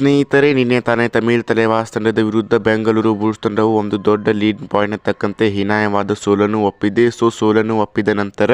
ಸ್ನೇಹಿತರೆ, ನಿನ್ನೆ ತಾನೇ ತಮಿಳ್ ತಲೆವಾಸ್ ತಂಡದ ವಿರುದ್ಧ ಬೆಂಗಳೂರು ಬುಲ್ಸ್ ತಂಡವು ಒಂದು ದೊಡ್ಡ ಲೀಡ್ ಪಾಯಿಂಟ್ ತಕ್ಕಂತೆ ಹೀನಾಯವಾದ ಸೋಲನ್ನು ಒಪ್ಪಿದೆ. ಸೊ, ಸೋಲನ್ನು ಒಪ್ಪಿದ ನಂತರ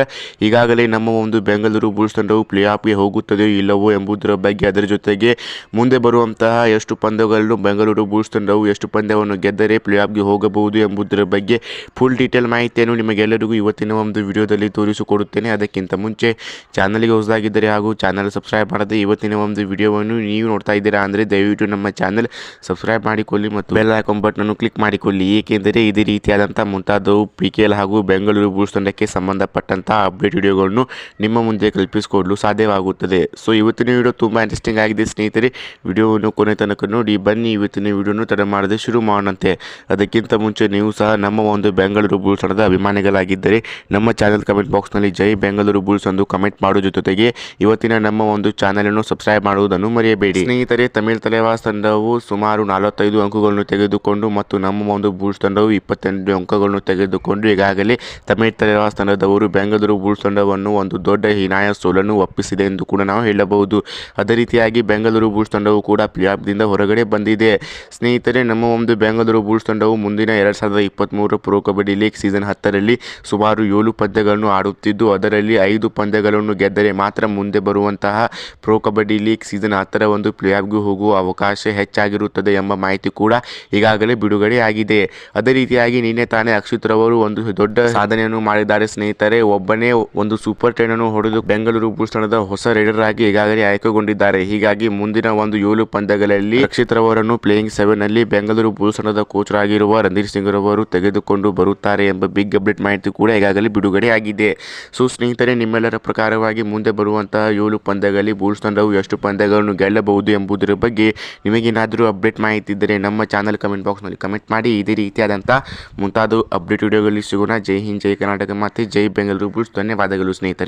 ಈಗಾಗಲೇ ನಮ್ಮ ಒಂದು ಬೆಂಗಳೂರು ಬುಲ್ಸ್ ತಂಡವು ಪ್ಲೇ ಆಫ್ಗೆ ಹೋಗುತ್ತದೆಯೋ ಇಲ್ಲವೋ ಎಂಬುದರ ಬಗ್ಗೆ ಅದರ ಜೊತೆಗೆ ಮುಂದೆ ಬರುವಂತಹ ಎಷ್ಟು ಪಂದ್ಯಗಳನ್ನು ಬೆಂಗಳೂರು ಬುಲ್ಸ್ ತಂಡವು ಎಷ್ಟು ಪಂದ್ಯವನ್ನು ಗೆದ್ದರೆ ಪ್ಲೇ ಆಫ್ಗೆ ಹೋಗಬಹುದು ಎಂಬುದರ ಬಗ್ಗೆ ಫುಲ್ ಡೀಟೇಲ್ ಮಾಹಿತಿಯನ್ನು ನಿಮಗೆಲ್ಲರಿಗೂ ಇವತ್ತಿನ ಒಂದು ವಿಡಿಯೋದಲ್ಲಿ ತೋರಿಸಿಕೊಡುತ್ತೇನೆ. ಅದಕ್ಕಿಂತ ಮುಂಚೆ ಚಾನಲ್ಗೆ ಹೊಸದಾಗಿದ್ದರೆ ಹಾಗೂ ಚಾನಲ್ ಸಬ್ಸ್ಕ್ರೈಬ್ ಮಾಡದೆ ಇವತ್ತಿನ ಒಂದು ವಿಡಿಯೋವನ್ನು ನೀವು ನೋಡ್ತಾ ಇದ್ದೀರಾ ಅಂದರೆ ದಯವಿಟ್ಟು ನಮ್ಮ ಚಾನಲ್ ಸಬ್ಸ್ಕ್ರೈಬ್ ಮಾಡಿಕೊಳ್ಳಿ ಮತ್ತು ಬೆಲ್ ಐಕಾನ್ ಬಟನ್ ಕ್ಲಿಕ್ ಮಾಡಿಕೊಳ್ಳಿ. ಏಕೆಂದರೆ ಇದೇ ರೀತಿಯಾದಂಥ ಮುಂತಾದವು ಪಿ ಕೆ ಎಲ್ ಹಾಗೂ ಬೆಂಗಳೂರು ಬೂಸ್ ತಂಡಕ್ಕೆ ಸಂಬಂಧಪಟ್ಟಂತಹ ಅಪ್ಡೇಟ್ ವಿಡಿಯೋಗಳನ್ನು ನಿಮ್ಮ ಮುಂದೆ ಕಲ್ಪಿಸಿಕೊಡಲು ಸಾಧ್ಯವಾಗುತ್ತದೆ. ಸೊ ಇವತ್ತಿನ ವಿಡಿಯೋ ತುಂಬ ಇಂಟ್ರೆಸ್ಟಿಂಗ್ ಆಗಿದೆ. ಸ್ನೇಹಿತರೆ, ವಿಡಿಯೋವನ್ನು ಕೊನೆ ತನಕ ನೋಡಿ ಬನ್ನಿ. ಇವತ್ತಿನ ವಿಡಿಯೋನು ತಡ ಮಾಡದೆ ಶುರು ಮಾಡೋಣಂತೆ. ಅದಕ್ಕಿಂತ ಮುಂಚೆ ನೀವು ಸಹ ನಮ್ಮ ಒಂದು ಬೆಂಗಳೂರು ಬುಲ್ಸ್ ತಂಡದ ಅಭಿಮಾನಿಗಳಾಗಿದ್ದರೆ, ನಮ್ಮ ಚಾನಲ್ ಕಮೆಂಟ್ ಬಾಕ್ಸ್ನಲ್ಲಿ ಜೈ ಬೆಂಗಳೂರು ಬುಲ್ಸ್ ಎಂದು ಕಮೆಂಟ್ ಮಾಡುವ ಜೊತೆಗೆ, ಇವತ್ತಿನ ನಮ್ಮ ಒಂದು ಚಾನಲನ್ನು ಸಬ್ಸ್ಕ್ರೈಬ್ ಮಾಡುವುದನ್ನು ಮರೆಯಬೇಡಿ. ಸ್ನೇಹಿತರೆ, ತಮಿಳ್ ತಲೆವಾಸ್ ತಂಡವು ಸುಮಾರು ನಲವತ್ತೈದು ಅಂಕಗಳನ್ನು ತೆಗೆದುಕೊಂಡು ಮತ್ತು ನಮ್ಮ ಒಂದು ಬೂಲ್ಸ್ ತಂಡವು ಇಪ್ಪತ್ತೆಂಟು ಅಂಕಗಳನ್ನು ತೆಗೆದುಕೊಂಡು ಈಗಾಗಲೇ ತಮಿಳ್ ತಲೆವಾಸ್ ತಂಡದವರು ಬೆಂಗಳೂರು ಬೂಲ್ಸ್ ತಂಡವನ್ನು ಒಂದು ದೊಡ್ಡ ಹೀನಾಯ ಸೋಲನ್ನು ಒಪ್ಪಿಸಿದೆ ಎಂದು ಕೂಡ ನಾವು ಹೇಳಬಹುದು. ಅದೇ ರೀತಿಯಾಗಿ ಬೆಂಗಳೂರು ಬೂಲ್ಸ್ ತಂಡವು ಕೂಡ ಪ್ಲೇಆಫ್ದಿಂದ ಹೊರಗಡೆ ಬಂದಿದೆ. ಸ್ನೇಹಿತರೆ, ನಮ್ಮ ಒಂದು ಬೆಂಗಳೂರು ಬೂಲ್ಸ್ ತಂಡವು ಮುಂದಿನ ಎರಡು ಸಾವಿರದ ಇಪ್ಪತ್ತ್ಮೂರು ಪ್ರೋ ಕಬಡ್ಡಿ ಲೀಗ್ ಸೀಸನ್ ಹತ್ತರಲ್ಲಿ ಸುಮಾರು ಏಳು ಪಂದ್ಯಗಳನ್ನು ಆಡುತ್ತಿದ್ದು, ಅದರಲ್ಲಿ ಐದು ಪಂದ್ಯಗಳನ್ನು ಗೆದ್ದರೆ ಮಾತ್ರ ಮುಂದೆ ಬರುವಂತಹ ಪ್ರೋ ಕಬಡ್ಡಿ ಲೀಗ್ ಸೀಸನ್ ಹತ್ತರ ಒಂದು ಪ್ಲೇಆಫ್ಗೆ ಹೋಗುವ ಅವಕಾಶ ಹೆಚ್ಚಾಗಿರುತ್ತದೆ ಎಂಬ ಮಾಹಿತಿ ಕೂಡ ಈಗಾಗಲೇ ಬಿಡುಗಡೆ ಆಗಿದೆ. ಅದೇ ರೀತಿಯಾಗಿ ನಿನ್ನೆ ತಾನೇ ಅಕ್ಷಿತ್ ರವರು ಒಂದು ದೊಡ್ಡ ಸಾಧನೆಯನ್ನು ಮಾಡಿದ್ದಾರೆ. ಸ್ನೇಹಿತರೆ, ಒಬ್ಬನೇ ಒಂದು ಸೂಪರ್ ಟೆನ್ ಅನ್ನು ಹೊಡೆದು ಬೆಂಗಳೂರು ಬುಲ್ಸ್ ತಂಡದ ಹೊಸ ರೈಡರ್ ಆಗಿ ಈಗಾಗಲೇ ಆಯ್ಕೆಗೊಂಡಿದ್ದಾರೆ. ಹೀಗಾಗಿ ಮುಂದಿನ ಒಂದು ಏಳು ಪಂದ್ಯಗಳಲ್ಲಿ ಅಕ್ಷಿತ್ ರವರನ್ನು ಪ್ಲೇಯಿಂಗ್ ಸೆವೆನ್ ಅಲ್ಲಿ ಬೆಂಗಳೂರು ಬುಲ್ಸ್ ತಂಡದ ಕೋಚ್ ಆಗಿರುವ ಸಿಂಗ್ ರವರು ತೆಗೆದುಕೊಂಡು ಬರುತ್ತಾರೆ ಎಂಬ ಬಿಗ್ ಅಪ್ಡೇಟ್ ಮಾಹಿತಿ ಕೂಡ ಈಗಾಗಲೇ ಬಿಡುಗಡೆ ಆಗಿದೆ. ಸೊ, ಸ್ನೇಹಿತರೆ, ನಿಮ್ಮೆಲ್ಲರ ಪ್ರಕಾರವಾಗಿ ಮುಂದೆ ಬರುವಂತಹ ಏಳು ಪಂದ್ಯಗಳಲ್ಲಿ ಬುಲ್ಸ್ ತಂಡವು ಎಷ್ಟು ಪಂದ್ಯಗಳನ್ನು ಗೆಲ್ಲಬಹುದು ಎಂಬುದರ ಬಗ್ಗೆ ನಿಮಗೇನಾದರೂ ಅಪ್ಡೇಟ್ ಮಾಹಿತಿ ಇದ್ದರೆ ನಮ್ಮ ಚಾನಲ್ ಕಮೆಂಟ್ ಬಾಕ್ಸ್ನಲ್ಲಿ ಕಮೆಂಟ್ ಮಾಡಿ. ಇದೇ ರೀತಿಯಾದಂಥ ಮುಂತಾದ ಅಪ್ಡೇಟ್ ವಿಡಿಯೋಗಳಲ್ಲಿ ಸಿಗೋಣ. ಜೈ ಹಿಂದ್, ಜೈ ಕರ್ನಾಟಕ ಮತ್ತು ಜೈ ಬೆಂಗಳೂರು. ಬುಲ್ಸ್, ಧನ್ಯವಾದಗಳು ಸ್ನೇಹಿತರೆ.